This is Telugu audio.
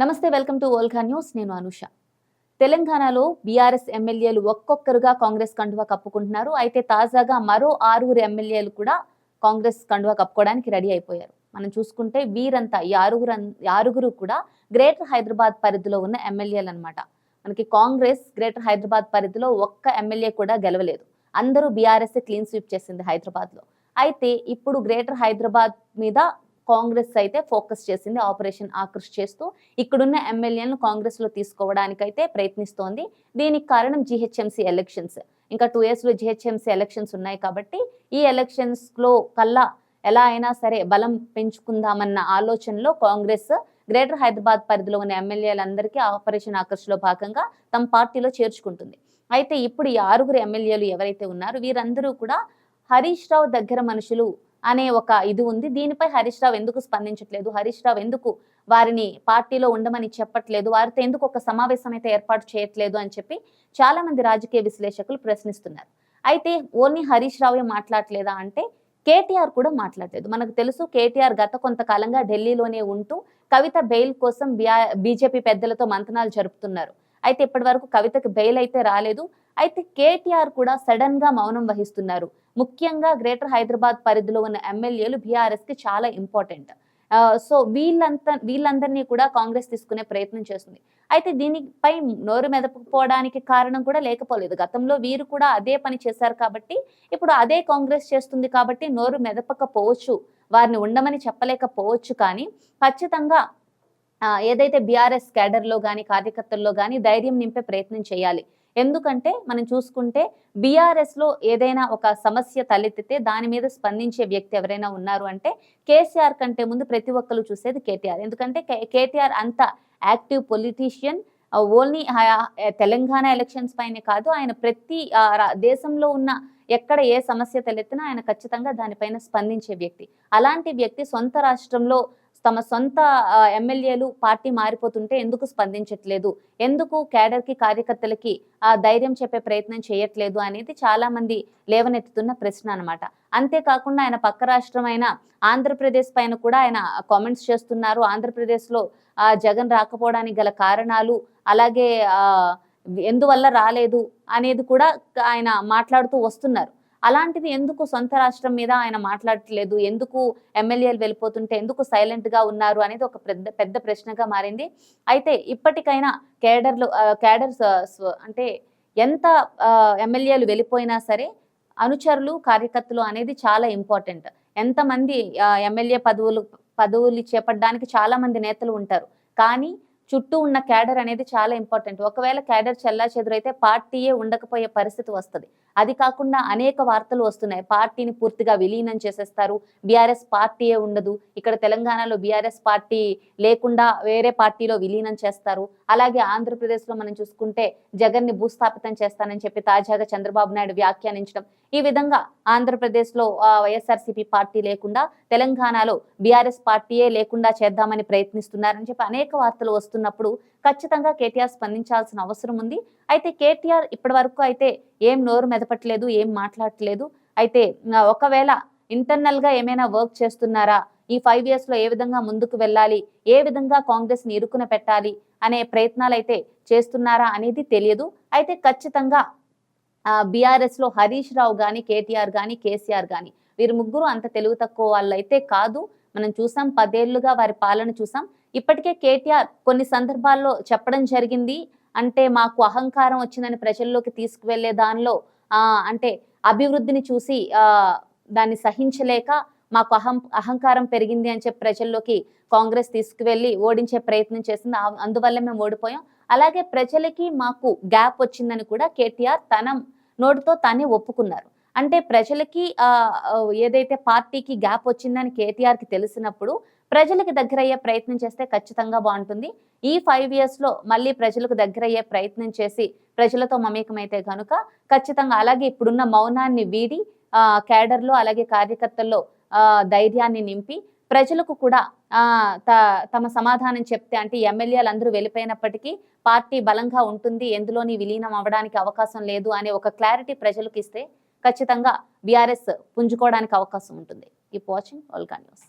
నమస్తే వెల్కమ్ టు ఓల్కా న్యూస్. నేను అనుష. తెలంగాణలో బీఆర్ఎస్ ఎమ్మెల్యేలు ఒక్కొక్కరుగా కాంగ్రెస్ కండువా కప్పుకుంటున్నారు. అయితే తాజాగా మరో ఆరుగురు ఎమ్మెల్యేలు కూడా కాంగ్రెస్ కండువా కప్పుకోవడానికి రెడీ అయిపోయారు. మనం చూసుకుంటే వీరంతా ఈ ఆరుగురు ఆరుగురు కూడా గ్రేటర్ హైదరాబాద్ పరిధిలో ఉన్న ఎమ్మెల్యేలు అనమాట మనకి కాంగ్రెస్ గ్రేటర్ హైదరాబాద్ పరిధిలో ఒక్క ఎమ్మెల్యే కూడా గెలవలేదు. అందరూ బీఆర్ఎస్ క్లీన్ స్వీప్ చేసింది హైదరాబాద్లో. అయితే ఇప్పుడు గ్రేటర్ హైదరాబాద్ మీద కాంగ్రెస్ అయితే ఫోకస్ చేసింది ఆపరేషన్ ఆకర్ష్ చేస్తూ ఇక్కడున్న ఎమ్మెల్యేలను కాంగ్రెస్లో తీసుకోవడానికైతే ప్రయత్నిస్తోంది. దీనికి కారణం జిహెచ్ఎంసీ ఎలక్షన్స్. ఇంకా టూ ఇయర్స్లో జిహెచ్ఎంసీ ఎలక్షన్స్ ఉన్నాయి కాబట్టి ఈ ఎలక్షన్స్లో కల్లా ఎలా అయినా సరే బలం పెంచుకుందామన్న ఆలోచనలో కాంగ్రెస్ గ్రేటర్ హైదరాబాద్ పరిధిలో ఉన్న ఎమ్మెల్యేలందరికీ ఆపరేషన్ ఆకర్ష్లో భాగంగా తమ పార్టీలో చేర్చుకుంటుంది. అయితే ఇప్పుడు ఈ ఆరుగురు ఎమ్మెల్యేలు ఎవరైతే ఉన్నారో వీరందరూ కూడా హరీష్ రావు దగ్గర మనుషులు అనే ఒక ఇది ఉంది. దీనిపై హరీష్ రావు ఎందుకు స్పందించట్లేదు? హరీష్ రావు ఎందుకు వారిని పార్టీలో ఉండమని చెప్పట్లేదు? వారితో ఎందుకు ఒక సమావేశం అయితే ఏర్పాటు చేయట్లేదు అని చెప్పి చాలా మంది రాజకీయ విశ్లేషకులు ప్రశ్నిస్తున్నారు. అయితే ఓన్లీ హరీష్ రావే మాట్లాడలేదా అంటే కేటీఆర్ కూడా మాట్లాడలేదు. మనకు తెలుసు కేటీఆర్ గత కొంతకాలంగా ఢిల్లీలోనే ఉంటూ కవిత బెయిల్ కోసం బీజేపీ పెద్దలతో మంతనాలు జరుపుతున్నారు. అయితే ఇప్పటి వరకు కవితకు బెయిల్ అయితే రాలేదు. అయితే కేటీఆర్ కూడా సడన్గా మౌనం వహిస్తున్నారు. ముఖ్యంగా గ్రేటర్ హైదరాబాద్ పరిధిలో ఉన్న ఎమ్మెల్యేలు బీఆర్ఎస్కి చాలా ఇంపార్టెంట్. సో వీళ్ళంతా వీళ్ళందరినీ కూడా కాంగ్రెస్ తీసుకునే ప్రయత్నం చేస్తుంది. అయితే దీనిపై నోరు మెదపకపోవడానికి కారణం కూడా లేకపోలేదు. గతంలో వీరు కూడా అదే పని చేశారు కాబట్టి ఇప్పుడు అదే కాంగ్రెస్ చేస్తుంది కాబట్టి నోరు మెదపకపోవచ్చు. వారిని ఉండమని చెప్పలేకపోవచ్చు కానీ ఖచ్చితంగా ఏదైతే బీఆర్ఎస్ క్యాడర్లో కానీ కార్యకర్తల్లో కానీ ధైర్యం నింపే ప్రయత్నం చేయాలి. ఎందుకంటే మనం చూసుకుంటే బీఆర్ఎస్లో ఏదైనా ఒక సమస్య తలెత్తితే దాని మీద స్పందించే వ్యక్తి ఎవరైనా ఉన్నారు అంటే కేసీఆర్ కంటే ముందు ప్రతి ఒక్కరు చూసేది కేటీఆర్ ఎందుకంటే కేటీఆర్ అంత active politician only Telangana elections పైనే కాదు ఆయన ప్రతి దేశంలో ఉన్న ఎక్కడ ఏ సమస్య తలెత్తినా ఆయన ఖచ్చితంగా దానిపైన స్పందించే వ్యక్తి. అలాంటి వ్యక్తి సొంత రాష్ట్రంలో తమ సొంత ఎమ్మెల్యేలు పార్టీ మారిపోతుంటే ఎందుకు స్పందించట్లేదు? ఎందుకు కేడర్కి కార్యకర్తలకి ఆ ధైర్యం చెప్పే ప్రయత్నం చేయట్లేదు అనేది చాలా మంది లేవనెత్తుతున్న ప్రశ్న అనమాట అంతేకాకుండా ఆయన పక్క రాష్ట్రమైన ఆంధ్రప్రదేశ్ పైన కూడా ఆయన కామెంట్స్ చేస్తున్నారు. ఆంధ్రప్రదేశ్లో జగన్ రాకపోవడానికి గల కారణాలు అలాగే ఎందువల్ల రాలేదు అనేది కూడా ఆయన మాట్లాడుతూ వస్తున్నారు. అలాంటిది ఎందుకు సొంత రాష్ట్రం మీద ఆయన మాట్లాడట్లేదు? ఎందుకు ఎమ్మెల్యేలు వెళ్ళిపోతుంటే ఎందుకు సైలెంట్గా ఉన్నారు అనేది ఒక పెద్ద పెద్ద ప్రశ్నగా మారింది. అయితే ఇప్పటికైనా కేడర్లు కేడర్స్ అంటే ఎంత ఎమ్మెల్యేలు వెళ్ళిపోయినా సరే అనుచరులు కార్యకర్తలు అనేది చాలా ఇంపార్టెంట్ ఎంతమంది ఎమ్మెల్యే పదవులు పదవులు చేపట్టడానికి చాలామంది నేతలు ఉంటారు. కానీ చుట్టూ ఉన్న క్యాడర్ అనేది చాలా ఇంపార్టెంట్. ఒకవేళ క్యాడర్ చెల్లా చెదురైతే పార్టీయే ఉండకపోయే పరిస్థితి వస్తుంది. అది కాకుండా అనేక వార్తలు వస్తున్నాయి. పార్టీని పూర్తిగా విలీనం చేసేస్తారు. బీఆర్ఎస్ పార్టీయే ఉండదు. ఇక్కడ తెలంగాణలో బీఆర్ఎస్ పార్టీ లేకుండా వేరే పార్టీలో విలీనం చేస్తారు. అలాగే ఆంధ్రప్రదేశ్లో మనం చూసుకుంటే జగన్ని భూస్థాపితం చేస్తానని చెప్పి తాజాగా చంద్రబాబు నాయుడు వ్యాఖ్యానించడం. ఈ విధంగా ఆంధ్రప్రదేశ్లో వైఎస్ఆర్సీపీ పార్టీ లేకుండా తెలంగాణలో బీఆర్ఎస్ పార్టీయే లేకుండా చేద్దామని ప్రయత్నిస్తున్నారని చెప్పి అనేక వార్తలు వస్తున్నాయి. వస్తున్నప్పుడు ఖచ్చితంగా కేటీఆర్ స్పందించాల్సిన అవసరం ఉంది. అయితే కేటీఆర్ ఇప్పటి వరకు అయితే ఏం నోరు మెదపట్లేదు ఏం మాట్లాడట్లేదు. అయితే ఒకవేళ ఇంటర్నల్గా ఏమైనా వర్క్ చేస్తున్నారా? ఈ ఫైవ్ ఇయర్స్లో ఏ విధంగా ముందుకు వెళ్ళాలి? ఏ విధంగా కాంగ్రెస్ని ఇరుకున పెట్టాలి? అనే ప్రయత్నాలు అయితే చేస్తున్నారా అనేది తెలియదు. అయితే ఖచ్చితంగా బీఆర్ఎస్లో హరీష్ రావు గాని కేటీఆర్ గాని కేసీఆర్ గాని వీరు ముగ్గురు అంత తెలుగు తక్కువ వాళ్ళు అయితే కాదు. మనం చూసాం పదేళ్ళుగా వారి పాలన చూసాం. ఇప్పటికే కేటీఆర్ కొన్ని సందర్భాల్లో చెప్పడం జరిగింది. అంటే మాకు అహంకారం వచ్చిందని ప్రజల్లోకి తీసుకువెళ్ళే దానిలో అంటే అభివృద్ధిని చూసి దాన్ని సహించలేక మాకు అహం అహంకారం పెరిగింది అని చెప్పి ప్రజల్లోకి కాంగ్రెస్ తీసుకువెళ్ళి ఓడించే ప్రయత్నం చేసింది. అందువల్ల మేము ఓడిపోయాం. అలాగే ప్రజలకి మాకు గ్యాప్ వచ్చిందని కూడా కేటీఆర్ తన నోటితో తానే ఒప్పుకున్నారు. అంటే ప్రజలకి ఏదైతే పార్టీకి గ్యాప్ వచ్చిందని కేటీఆర్కి తెలిసినప్పుడు ప్రజలకు దగ్గరయ్యే ప్రయత్నం చేస్తే ఖచ్చితంగా బాగుంటుంది. ఈ ఫైవ్ ఇయర్స్లో మళ్ళీ ప్రజలకు దగ్గరయ్యే ప్రయత్నం చేసి ప్రజలతో మమేకమైతే కనుక ఖచ్చితంగా అలాగే ఇప్పుడున్న మౌనాన్ని వీడి క్యాడర్లో అలాగే కార్యకర్తల్లో ధైర్యాన్ని నింపి ప్రజలకు కూడా తమ సమాధానం చెప్తే అంటే ఎమ్మెల్యేలు అందరూ వెళ్ళిపోయినప్పటికీ పార్టీ బలంగా ఉంటుంది ఎందులోని విలీనం అవ్వడానికి అవకాశం లేదు అనే ఒక క్లారిటీ ప్రజలకు ఇస్తే ఖచ్చితంగా బీఆర్ఎస్ పుంజుకోవడానికి అవకాశం ఉంటుంది. ఈ వాచింగ్ ఆల్కా న్యూస్.